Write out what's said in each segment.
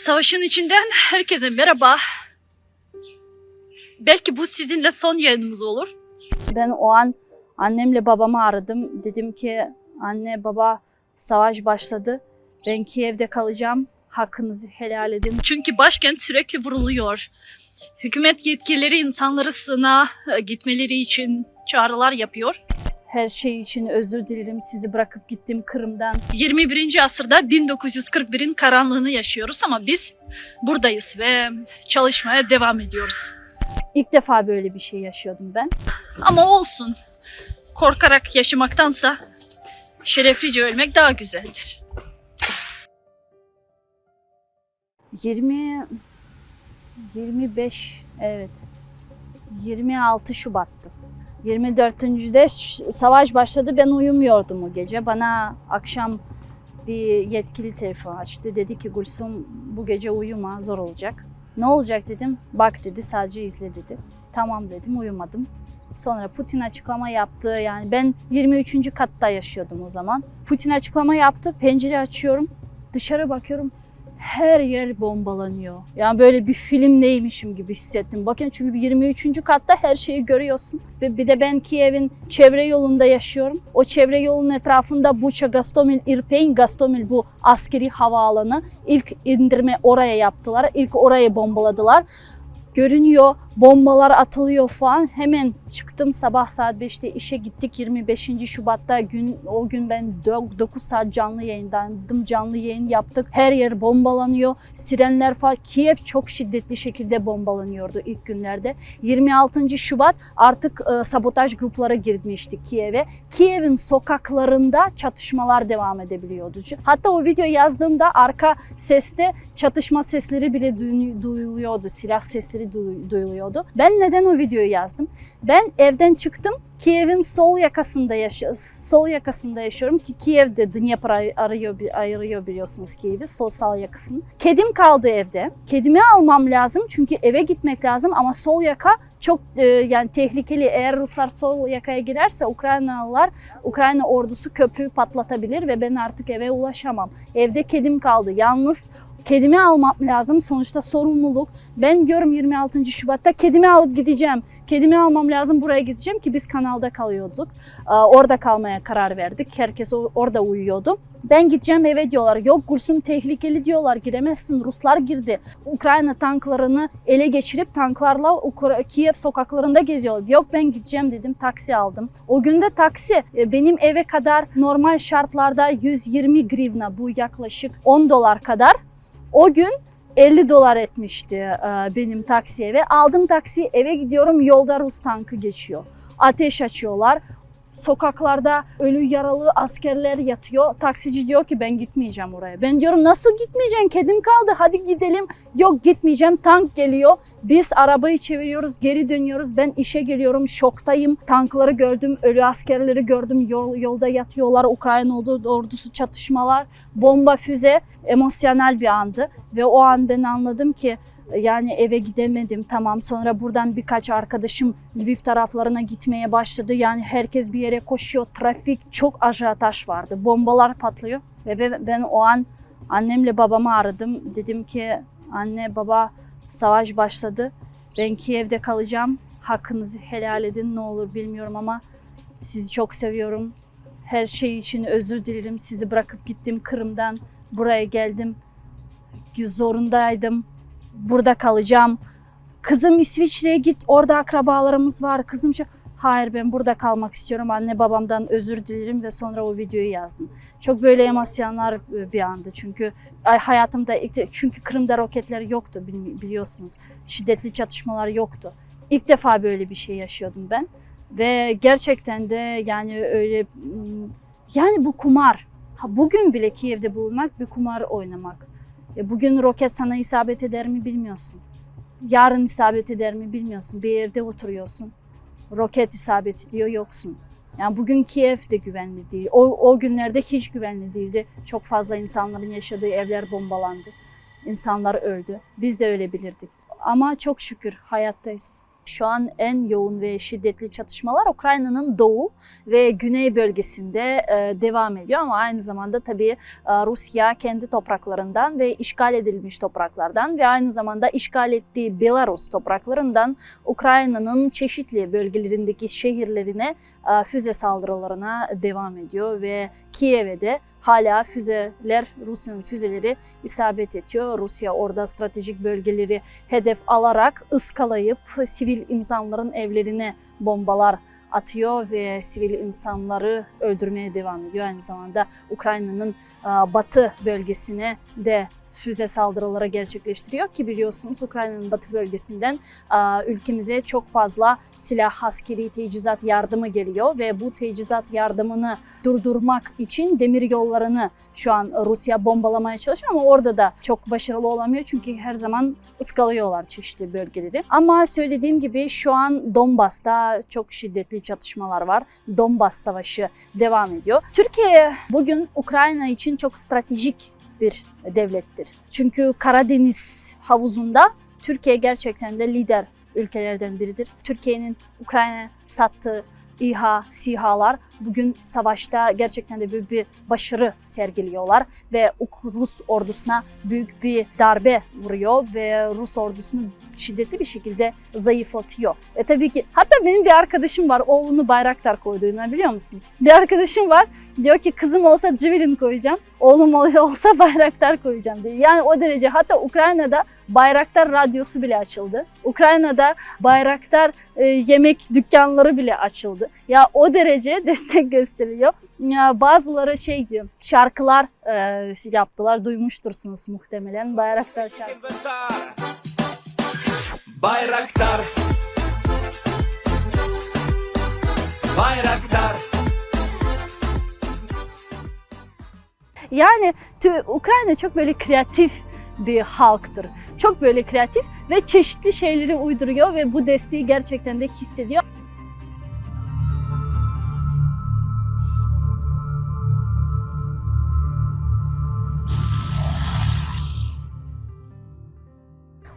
Savaşın içinden herkese merhaba. Belki bu sizinle son yayınımız olur. Ben o an annemle babamı aradım. Dedim ki anne baba savaş başladı. Ben Kiev'de kalacağım. Hakkınızı helal edin. Çünkü başkent sürekli vuruluyor. Hükümet yetkilileri insanları sığınağa e, gitmeleri için çağrılar yapıyor. Her şey için özür dilerim. Sizi bırakıp gittim Kırım'dan. 21. asırda 1941'in karanlığını yaşıyoruz ama biz buradayız ve çalışmaya devam ediyoruz. İlk defa böyle bir şey yaşıyordum ben. Ama olsun. Korkarak yaşamaktansa şereflice ölmek daha güzeldir. 20 25 evet. 26 Şubat'tı. 24'üncüde ş- savaş başladı. Ben uyumuyordum o gece. Bana akşam bir yetkili telefon açtı. Dedi ki Gülsüm bu gece uyuma zor olacak. Ne olacak dedim. Bak dedi sadece izle dedi. Tamam dedim uyumadım. Sonra Putin açıklama yaptı. Yani ben 23. katta yaşıyordum o zaman. Putin açıklama yaptı. Pencere açıyorum. Dışarı bakıyorum her yer bombalanıyor. Yani böyle bir filmdeymişim gibi hissettim. Bakın çünkü 23. katta her şeyi görüyorsun. Ve bir de ben Kiev'in çevre yolunda yaşıyorum. O çevre yolunun etrafında Bucha, Gastomil, Irpin, Gastomil bu askeri havaalanı. İlk indirme oraya yaptılar. İlk orayı bombaladılar. Görünüyor, bombalar atılıyor falan. Hemen çıktım sabah saat 5'te işe gittik. 25. Şubat'ta gün o gün ben 9 saat canlı yayındandım. Canlı yayın yaptık. Her yer bombalanıyor. Sirenler falan. Kiev çok şiddetli şekilde bombalanıyordu ilk günlerde. 26. Şubat artık e, sabotaj gruplara girmişti Kiev'e. Kiev'in sokaklarında çatışmalar devam edebiliyordu. Hatta o video yazdığımda arka seste çatışma sesleri bile duyu- duyuluyordu. Silah sesleri duyu- duyuluyordu. Ben neden o videoyu yazdım? Ben evden çıktım. Kiev'in sol yakasında yaşa sol yakasında yaşıyorum ki Kiev'de Dnipro ay- arıyor ayırıyor biliyorsunuz Kiev'i sol sağ yakasını. Kedim kaldı evde. Kedimi almam lazım çünkü eve gitmek lazım ama sol yaka çok e, yani tehlikeli. Eğer Ruslar sol yakaya girerse Ukraynalılar Ukrayna ordusu köprüyü patlatabilir ve ben artık eve ulaşamam. Evde kedim kaldı. Yalnız kedimi almam lazım. Sonuçta sorumluluk. Ben diyorum 26. Şubat'ta kedimi alıp gideceğim. Kedimi almam lazım buraya gideceğim ki biz kanalda kalıyorduk. Orada kalmaya karar verdik. Herkes orada uyuyordu. Ben gideceğim eve diyorlar. Yok Gursum tehlikeli diyorlar. Giremezsin. Ruslar girdi. Ukrayna tanklarını ele geçirip tanklarla Ukra- Kiev sokaklarında geziyorlar. Yok ben gideceğim dedim. Taksi aldım. O günde taksi e, benim eve kadar normal şartlarda 120 grivna bu yaklaşık 10 dolar kadar. O gün 50 dolar etmişti e, benim taksi eve. Aldım taksi eve gidiyorum yolda Rus tankı geçiyor. Ateş açıyorlar. Sokaklarda ölü yaralı askerler yatıyor. Taksici diyor ki ben gitmeyeceğim oraya. Ben diyorum nasıl gitmeyeceksin? Kedim kaldı. Hadi gidelim. Yok gitmeyeceğim. Tank geliyor. Biz arabayı çeviriyoruz, geri dönüyoruz. Ben işe geliyorum. Şoktayım. Tankları gördüm, ölü askerleri gördüm. Yol, yolda yatıyorlar. Ukrayna ordu- ordusu çatışmalar, bomba, füze. Emosyonel bir andı ve o an ben anladım ki yani eve gidemedim. Tamam sonra buradan birkaç arkadaşım Lviv taraflarına gitmeye başladı. Yani herkes bir yere koşuyor. Trafik çok ajataj vardı. Bombalar patlıyor. Ve ben, o an annemle babamı aradım. Dedim ki anne baba savaş başladı. Ben Kiev'de kalacağım. Hakkınızı helal edin. Ne olur bilmiyorum ama sizi çok seviyorum. Her şey için özür dilerim. Sizi bırakıp gittim Kırım'dan. Buraya geldim. Zorundaydım burada kalacağım. Kızım İsviçre'ye git orada akrabalarımız var. Kızım şu Hayır ben burada kalmak istiyorum. Anne babamdan özür dilerim ve sonra o videoyu yazdım. Çok böyle emosyonlar e, bir andı. Çünkü ay, hayatımda çünkü Kırım'da roketler yoktu bili- biliyorsunuz. Şiddetli çatışmalar yoktu. İlk defa böyle bir şey yaşıyordum ben. Ve gerçekten de yani öyle yani bu kumar. Bugün bile Kiev'de bulunmak bir kumar oynamak. E, Bugün roket sana isabet eder mi bilmiyorsun. Yarın isabet eder mi bilmiyorsun. Bir evde oturuyorsun. Roket isabet ediyor yoksun. Yani bugün Kiev de güvenli değil. O, o günlerde hiç güvenli değildi. Çok fazla insanların yaşadığı evler bombalandı. İnsanlar öldü. Biz de öyle bilirdik. Ama çok şükür hayattayız. Şu an en yoğun ve şiddetli çatışmalar Ukrayna'nın doğu ve güney bölgesinde e, devam ediyor ama aynı zamanda tabii e, Rusya kendi topraklarından ve işgal edilmiş topraklardan ve aynı zamanda işgal ettiği Belarus topraklarından Ukrayna'nın çeşitli bölgelerindeki şehirlerine e, füze saldırılarına devam ediyor ve Kiev'e de hala füzeler, Rusya'nın füzeleri isabet ediyor. Rusya orada stratejik bölgeleri hedef alarak ıskalayıp sivil insanların evlerine bombalar atıyor ve sivil insanları öldürmeye devam ediyor. Aynı zamanda Ukrayna'nın e, batı bölgesine de füze saldırıları gerçekleştiriyor ki biliyorsunuz Ukrayna'nın batı bölgesinden ülkemize çok fazla silah, askeri tecizat yardımı geliyor ve bu tecizat yardımını durdurmak için demir yollarını şu an Rusya bombalamaya çalışıyor ama orada da çok başarılı olamıyor çünkü her zaman ıskalıyorlar çeşitli bölgeleri. Ama söylediğim gibi şu an Donbas'ta çok şiddetli çatışmalar var. Donbas Savaşı devam ediyor. Türkiye bugün Ukrayna için çok stratejik bir devlettir. Çünkü Karadeniz havuzunda Türkiye gerçekten de lider ülkelerden biridir. Türkiye'nin Ukrayna'ya sattığı İHA, SİHA'lar bugün savaşta gerçekten de büyük bir başarı sergiliyorlar ve Rus ordusuna büyük bir darbe vuruyor ve Rus ordusunu şiddetli bir şekilde zayıflatıyor. Ve tabii ki hatta benim bir arkadaşım var oğlunu Bayraktar koyduğunu biliyor musunuz? Bir arkadaşım var diyor ki kızım olsa Civilin koyacağım, oğlum olsa Bayraktar koyacağım diyor. Yani o derece hatta Ukrayna'da Bayraktar radyosu bile açıldı. Ukrayna'da Bayraktar e, yemek dükkanları bile açıldı. Ya o derece destek gösteriliyor. Ya bazıları şey diyor, şarkılar e, yaptılar, duymuştursunuz muhtemelen Bayraktar şarkı. Bayraktar. Bayraktar. Yani Ukrayna çok böyle kreatif bir halktır. Çok böyle kreatif ve çeşitli şeyleri uyduruyor ve bu desteği gerçekten de hissediyor.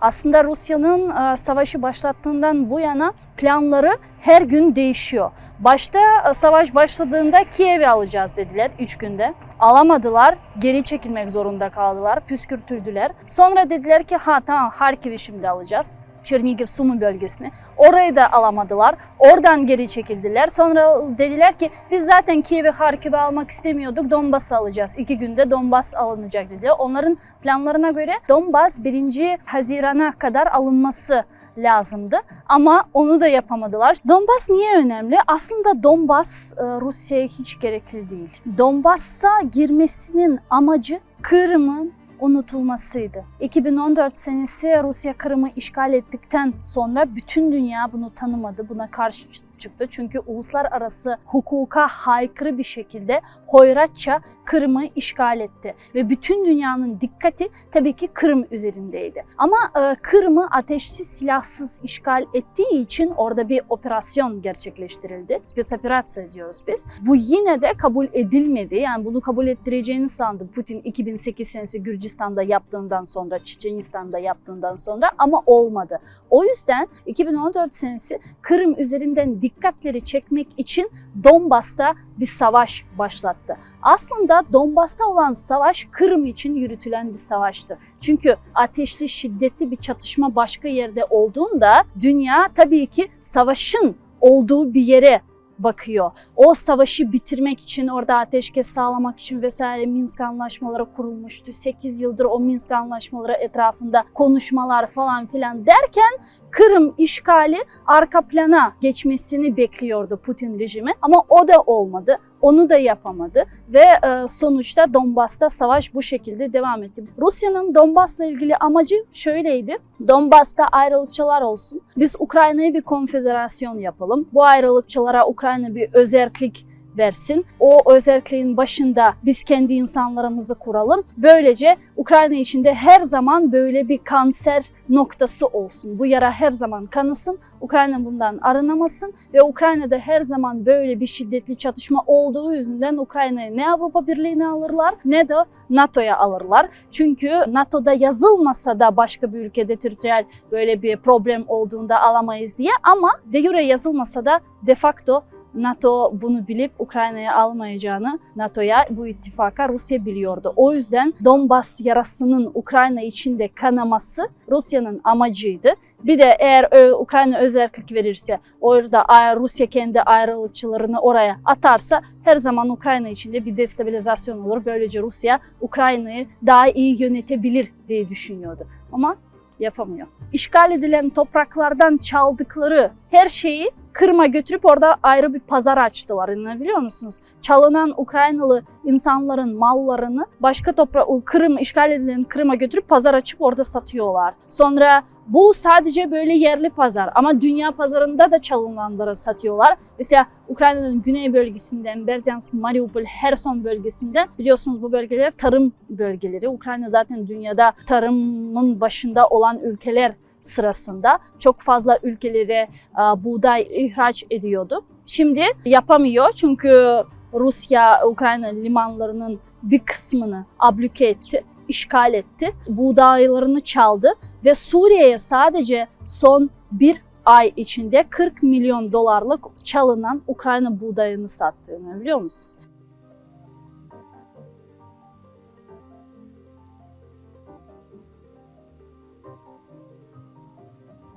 Aslında Rusya'nın e, savaşı başlattığından bu yana planları her gün değişiyor. Başta e, savaş başladığında Kiev'i alacağız dediler 3 günde. Alamadılar, geri çekilmek zorunda kaldılar, püskürtüldüler. Sonra dediler ki ha tamam Harkiv'i şimdi alacağız. Çernigiv, Sumi bölgesini. Orayı da alamadılar. Oradan geri çekildiler. Sonra dediler ki biz zaten Kiev'i, Harkiv'i almak istemiyorduk. Donbas'ı alacağız. İki günde Donbas alınacak dedi. Onların planlarına göre Donbas 1. Haziran'a kadar alınması lazımdı. Ama onu da yapamadılar. Donbas niye önemli? Aslında Donbas e, Rusya'ya hiç gerekli değil. Donbas'a girmesinin amacı Kırım'ın unutulmasıydı. 2014 senesi Rusya Kırım'ı işgal ettikten sonra bütün dünya bunu tanımadı, buna karşı çıktı. Çünkü uluslararası hukuka haykırı bir şekilde hoyratça Kırım'ı işgal etti. Ve bütün dünyanın dikkati tabii ki Kırım üzerindeydi. Ama e, Kırım'ı ateşsiz silahsız işgal ettiği için orada bir operasyon gerçekleştirildi. Spetsoperasyon diyoruz biz. Bu yine de kabul edilmedi. Yani bunu kabul ettireceğini sandı Putin 2008 senesi Gürcistan'da yaptığından sonra, Çeçenistan'da yaptığından sonra ama olmadı. O yüzden 2014 senesi Kırım üzerinden dikkatleri çekmek için Donbas'ta bir savaş başlattı. Aslında Donbas'ta olan savaş Kırım için yürütülen bir savaştı. Çünkü ateşli şiddetli bir çatışma başka yerde olduğunda dünya tabii ki savaşın olduğu bir yere bakıyor. O savaşı bitirmek için orada ateşkes sağlamak için vesaire Minsk anlaşmaları kurulmuştu. 8 yıldır o Minsk anlaşmaları etrafında konuşmalar falan filan derken Kırım işgali arka plana geçmesini bekliyordu Putin rejimi ama o da olmadı. Onu da yapamadı ve e, sonuçta Donbas'ta savaş bu şekilde devam etti. Rusya'nın Donbas'la ilgili amacı şöyleydi. Donbas'ta ayrılıkçılar olsun. Biz Ukrayna'yı bir konfederasyon yapalım. Bu ayrılıkçılara Ukrayna bir özerklik versin. O özelliğin başında biz kendi insanlarımızı kuralım. Böylece Ukrayna içinde her zaman böyle bir kanser noktası olsun. Bu yara her zaman kanasın. Ukrayna bundan arınamasın ve Ukrayna'da her zaman böyle bir şiddetli çatışma olduğu yüzünden Ukrayna'yı ne Avrupa Birliği'ne alırlar ne de NATO'ya alırlar. Çünkü NATO'da yazılmasa da başka bir ülkede teritoriyel böyle bir problem olduğunda alamayız diye ama de jure yazılmasa da de facto NATO bunu bilip Ukrayna'ya almayacağını NATO'ya bu ittifaka Rusya biliyordu. O yüzden Donbas yarasının Ukrayna içinde kanaması Rusya'nın amacıydı. Bir de eğer ö, Ukrayna özellik verirse orada Rusya kendi ayrılıkçılarını oraya atarsa her zaman Ukrayna içinde bir destabilizasyon olur. Böylece Rusya Ukrayna'yı daha iyi yönetebilir diye düşünüyordu. Ama yapamıyor. İşgal edilen topraklardan çaldıkları her şeyi Kırım'a götürüp orada ayrı bir pazar açtılar. İnanabiliyor musunuz? Çalınan Ukraynalı insanların mallarını başka toprak, o Kırım işgal edilen Kırım'a götürüp pazar açıp orada satıyorlar. Sonra bu sadece böyle yerli pazar ama dünya pazarında da çalınanları satıyorlar. Mesela Ukrayna'nın güney bölgesinden Berdyansk, Mariupol, Herson bölgesinden biliyorsunuz bu bölgeler tarım bölgeleri. Ukrayna zaten dünyada tarımın başında olan ülkeler sırasında çok fazla ülkelere e, buğday ihraç ediyordu. Şimdi yapamıyor çünkü Rusya Ukrayna limanlarının bir kısmını ablüke etti, işgal etti. Buğdaylarını çaldı ve Suriye'ye sadece son bir ay içinde 40 milyon dolarlık çalınan Ukrayna buğdayını sattığını biliyor musunuz?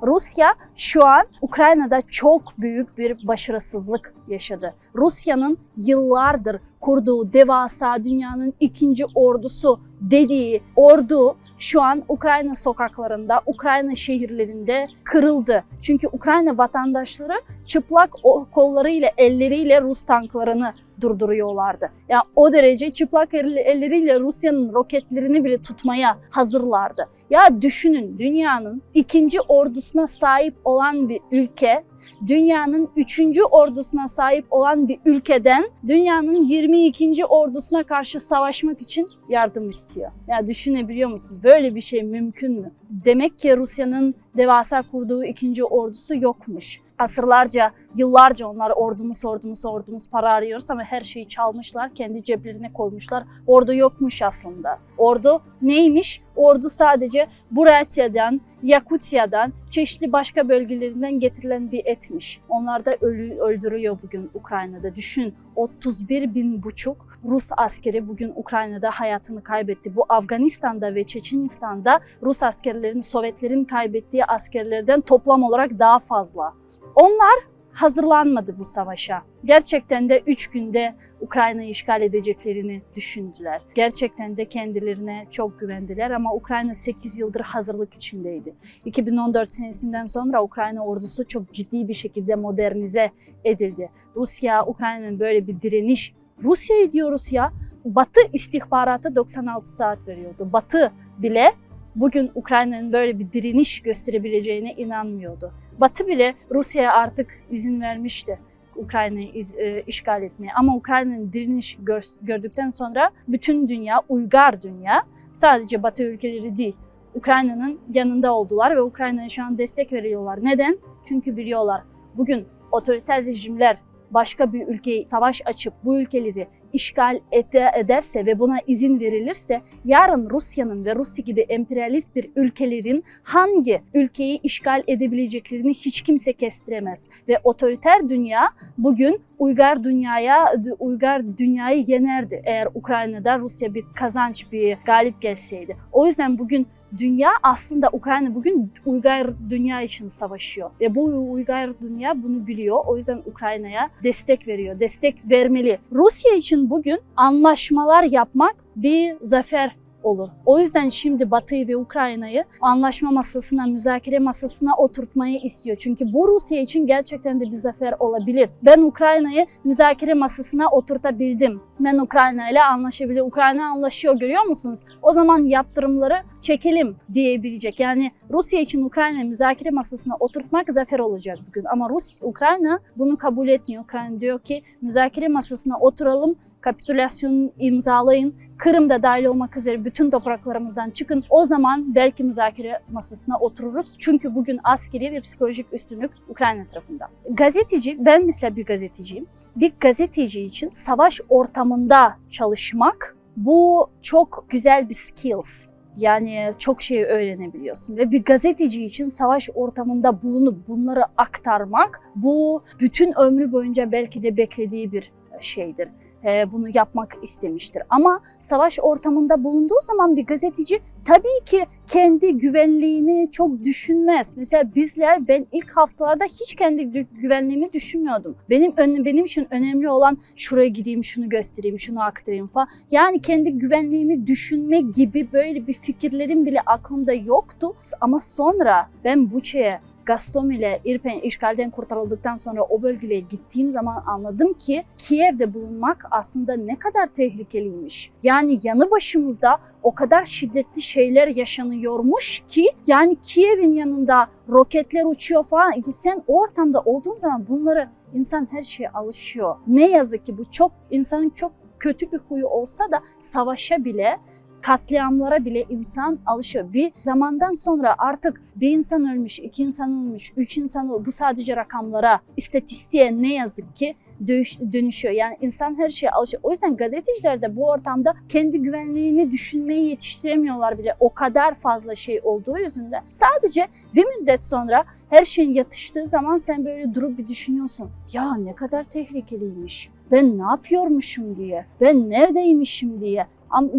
Rusya şu an Ukrayna'da çok büyük bir başarısızlık yaşadı. Rusya'nın yıllardır kurduğu devasa dünyanın ikinci ordusu dediği ordu şu an Ukrayna sokaklarında, Ukrayna şehirlerinde kırıldı. Çünkü Ukrayna vatandaşları çıplak kollarıyla, elleriyle Rus tanklarını durduruyorlardı. Yani o derece çıplak el- elleriyle Rusya'nın roketlerini bile tutmaya hazırlardı. Ya düşünün dünyanın ikinci ordusuna sahip olan bir ülke dünyanın üçüncü ordusuna sahip olan bir ülkeden dünyanın 22. ordusuna karşı savaşmak için yardım istiyor. Ya düşünebiliyor musunuz? Böyle bir şey mümkün mü? Demek ki Rusya'nın devasa kurduğu ikinci ordusu yokmuş. Asırlarca, yıllarca onlar ordumuz, ordumuz, ordumuz para arıyoruz ama her şeyi çalmışlar, kendi ceplerine koymuşlar. Ordu yokmuş aslında. Ordu neymiş? Ordu sadece Buratya'dan, Yakutya'dan, çeşitli başka bölgelerinden getirilen bir etmiş. Onlar da ölü, öldürüyor bugün Ukrayna'da. Düşün 31 bin buçuk Rus askeri bugün Ukrayna'da hayatını kaybetti. Bu Afganistan'da ve Çeçenistan'da Rus askerlerin, Sovyetlerin kaybettiği askerlerden toplam olarak daha fazla. Onlar hazırlanmadı bu savaşa. Gerçekten de 3 günde Ukrayna'yı işgal edeceklerini düşündüler. Gerçekten de kendilerine çok güvendiler ama Ukrayna 8 yıldır hazırlık içindeydi. 2014 senesinden sonra Ukrayna ordusu çok ciddi bir şekilde modernize edildi. Rusya, Ukrayna'nın böyle bir direniş Rusya'yı diyoruz ya, Batı istihbaratı 96 saat veriyordu. Batı bile bugün Ukrayna'nın böyle bir direniş gösterebileceğine inanmıyordu. Batı bile Rusya'ya artık izin vermişti Ukrayna'yı e, işgal etmeye. Ama Ukrayna'nın direniş gör- gördükten sonra bütün dünya, uygar dünya, sadece Batı ülkeleri değil, Ukrayna'nın yanında oldular ve Ukrayna'ya şu an destek veriyorlar. Neden? Çünkü biliyorlar bugün otoriter rejimler başka bir ülkeyi savaş açıp bu ülkeleri işgal ede- ederse ve buna izin verilirse yarın Rusya'nın ve Rusya gibi emperyalist bir ülkelerin hangi ülkeyi işgal edebileceklerini hiç kimse kestiremez ve otoriter dünya bugün uygar dünyaya uygar dünyayı yenerdi eğer Ukrayna'da Rusya bir kazanç bir galip gelseydi. O yüzden bugün dünya aslında Ukrayna bugün uygar dünya için savaşıyor ve bu uygar dünya bunu biliyor. O yüzden Ukrayna'ya destek veriyor. Destek vermeli. Rusya için bugün anlaşmalar yapmak bir zafer olur. O yüzden şimdi Batı'yı ve Ukrayna'yı anlaşma masasına, müzakere masasına oturtmayı istiyor. Çünkü bu Rusya için gerçekten de bir zafer olabilir. Ben Ukrayna'yı müzakere masasına oturtabildim. Ben Ukrayna ile anlaşabilirim. Ukrayna anlaşıyor görüyor musunuz? O zaman yaptırımları çekelim diyebilecek. Yani Rusya için Ukrayna müzakere masasına oturtmak zafer olacak bugün. Ama Rus, Ukrayna bunu kabul etmiyor. Ukrayna diyor ki müzakere masasına oturalım, kapitülasyonu imzalayın. Kırım'da dahil olmak üzere bütün topraklarımızdan çıkın. O zaman belki müzakere masasına otururuz. Çünkü bugün askeri ve psikolojik üstünlük Ukrayna tarafında. Gazeteci, ben mesela bir gazeteciyim. Bir gazeteci için savaş ortamında çalışmak bu çok güzel bir skills. Yani çok şey öğrenebiliyorsun ve bir gazeteci için savaş ortamında bulunup bunları aktarmak bu bütün ömrü boyunca belki de beklediği bir şeydir. Ee, Bunu yapmak istemiştir. Ama savaş ortamında bulunduğu zaman bir gazeteci tabii ki kendi güvenliğini çok düşünmez. Mesela bizler ben ilk haftalarda hiç kendi gü- güvenliğimi düşünmüyordum. Benim benim için önemli olan şuraya gideyim, şunu göstereyim, şunu aktarayım falan. Yani kendi güvenliğimi düşünme gibi böyle bir fikirlerim bile aklımda yoktu. Ama sonra ben Buça'ya Gazprom ile İrpen işgalden kurtarıldıktan sonra o bölgeye gittiğim zaman anladım ki Kiev'de bulunmak aslında ne kadar tehlikeliymiş. Yani yanı başımızda o kadar şiddetli şeyler yaşanıyormuş ki yani Kiev'in yanında roketler uçuyor falan. E Sen o ortamda olduğun zaman bunları insan her şeye alışıyor. Ne yazık ki bu çok insanın çok kötü bir huyu olsa da savaşa bile katliamlara bile insan alışıyor. Bir zamandan sonra artık bir insan ölmüş, iki insan ölmüş, üç insan ölmüş. Bu sadece rakamlara, istatistiğe ne yazık ki dönüş- dönüşüyor. Yani insan her şeye alışıyor. O yüzden gazeteciler de bu ortamda kendi güvenliğini düşünmeyi yetiştiremiyorlar bile. O kadar fazla şey olduğu yüzünden. Sadece bir müddet sonra her şeyin yatıştığı zaman sen böyle durup bir düşünüyorsun. Ya ne kadar tehlikeliymiş. Ben ne yapıyormuşum diye. Ben neredeymişim diye.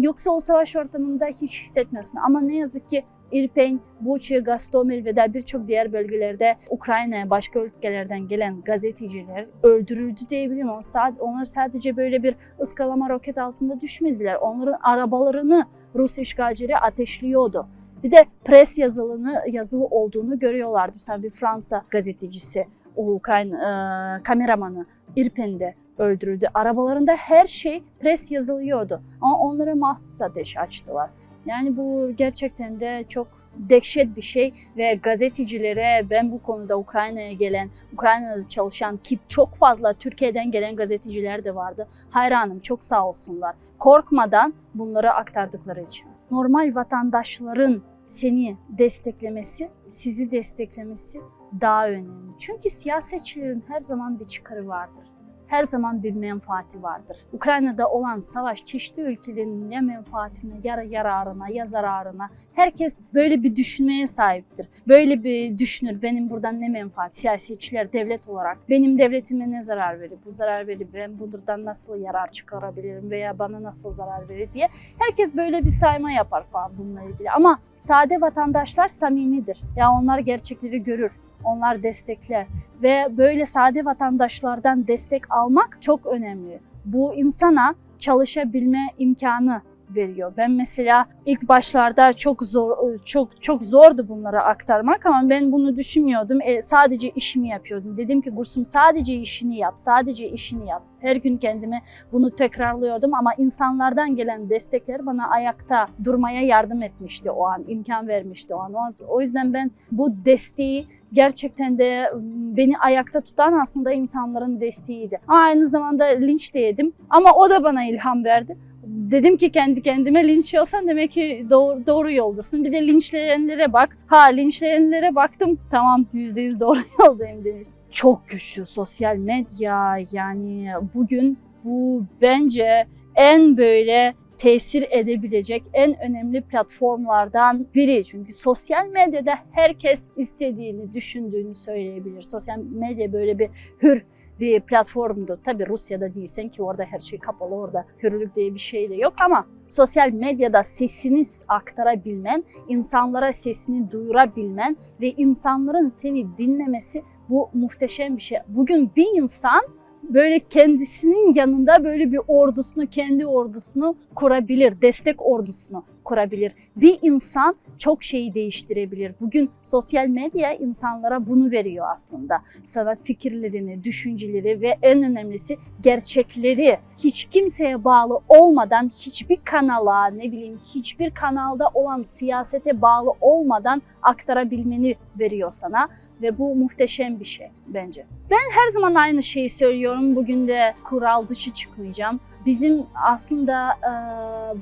Yoksa o savaş ortamında hiç hissetmiyorsun. Ama ne yazık ki İrpen, Buçi, Gostomel ve daha birçok diğer bölgelerde Ukrayna'ya başka ülkelerden gelen gazeteciler öldürüldü diyebilirim. Onlar sad- Onlar sadece böyle bir ıskalama roket altında düşmediler. Onların arabalarını Rus işgalcileri ateşliyordu. Bir de pres yazılını yazılı olduğunu görüyorlardı. Mesela bir Fransa gazetecisi, Ukrayna e, kameramanı İrpen'de öldürüldü. Arabalarında her şey pres yazılıyordu. Ama onlara mahsus ateş açtılar. Yani bu gerçekten de çok dehşet bir şey ve gazetecilere ben bu konuda Ukrayna'ya gelen, Ukrayna'da çalışan ki çok fazla Türkiye'den gelen gazeteciler de vardı. Hayranım çok sağ olsunlar. Korkmadan bunları aktardıkları için. Normal vatandaşların seni desteklemesi, sizi desteklemesi daha önemli. Çünkü siyasetçilerin her zaman bir çıkarı vardır her zaman bir menfaati vardır. Ukrayna'da olan savaş çeşitli ülkelerin ya menfaatine ya yararına ya zararına herkes böyle bir düşünmeye sahiptir. Böyle bir düşünür benim buradan ne menfaat siyasetçiler devlet olarak benim devletime ne zarar verir bu zarar verir ben buradan nasıl yarar çıkarabilirim veya bana nasıl zarar verir diye herkes böyle bir sayma yapar falan bununla ilgili ama sade vatandaşlar samimidir. Ya onlar gerçekleri görür. Onlar destekler ve böyle sade vatandaşlardan destek almak çok önemli. Bu insana çalışabilme imkanı veriyor. Ben mesela ilk başlarda çok zor çok çok zordu bunları aktarmak ama ben bunu düşünmüyordum. E, sadece işimi yapıyordum. Dedim ki Gursum sadece işini yap, sadece işini yap. Her gün kendime bunu tekrarlıyordum ama insanlardan gelen destekler bana ayakta durmaya yardım etmişti o an, imkan vermişti o an. O- yüzden ben bu desteği gerçekten de beni ayakta tutan aslında insanların desteğiydi. Aynı zamanda linç de yedim ama o da bana ilham verdi. Dedim ki kendi kendime linç yiyorsan demek ki doğru, doğru yoldasın. Bir de linçleyenlere bak. Ha linçleyenlere baktım tamam yüzde yüz doğru yoldayım demiş. Çok güçlü sosyal medya yani bugün bu bence en böyle tesir edebilecek en önemli platformlardan biri. Çünkü sosyal medyada herkes istediğini, düşündüğünü söyleyebilir. Sosyal medya böyle bir hür bir platformdu. Tabii Rusya'da değilsen ki orada her şey kapalı, orada hürlük diye bir şey de yok ama sosyal medyada sesini aktarabilmen, insanlara sesini duyurabilmen ve insanların seni dinlemesi bu muhteşem bir şey. Bugün bir insan böyle kendisinin yanında böyle bir ordusunu, kendi ordusunu kurabilir, destek ordusunu kurabilir. Bir insan çok şeyi değiştirebilir. Bugün sosyal medya insanlara bunu veriyor aslında. Sana fikirlerini, düşünceleri ve en önemlisi gerçekleri hiç kimseye bağlı olmadan, hiçbir kanala, ne bileyim hiçbir kanalda olan siyasete bağlı olmadan aktarabilmeni veriyor sana ve bu muhteşem bir şey bence. Ben her zaman aynı şeyi söylüyorum. Bugün de kural dışı çıkmayacağım. Bizim aslında e,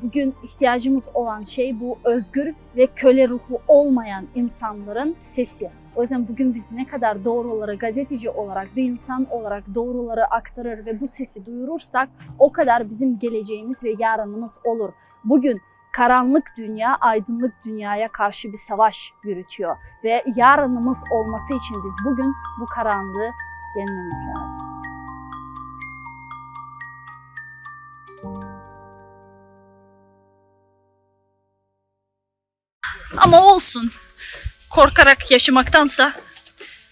bugün ihtiyacımız olan şey bu özgür ve köle ruhlu olmayan insanların sesi. O yüzden bugün biz ne kadar doğruları gazeteci olarak bir insan olarak doğruları aktarır ve bu sesi duyurursak o kadar bizim geleceğimiz ve yarınımız olur. Bugün karanlık dünya aydınlık dünyaya karşı bir savaş yürütüyor ve yarınımız olması için biz bugün bu karanlığı yenmemiz lazım. Ama olsun. Korkarak yaşamaktansa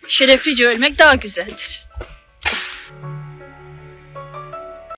şereflice ölmek daha güzeldir.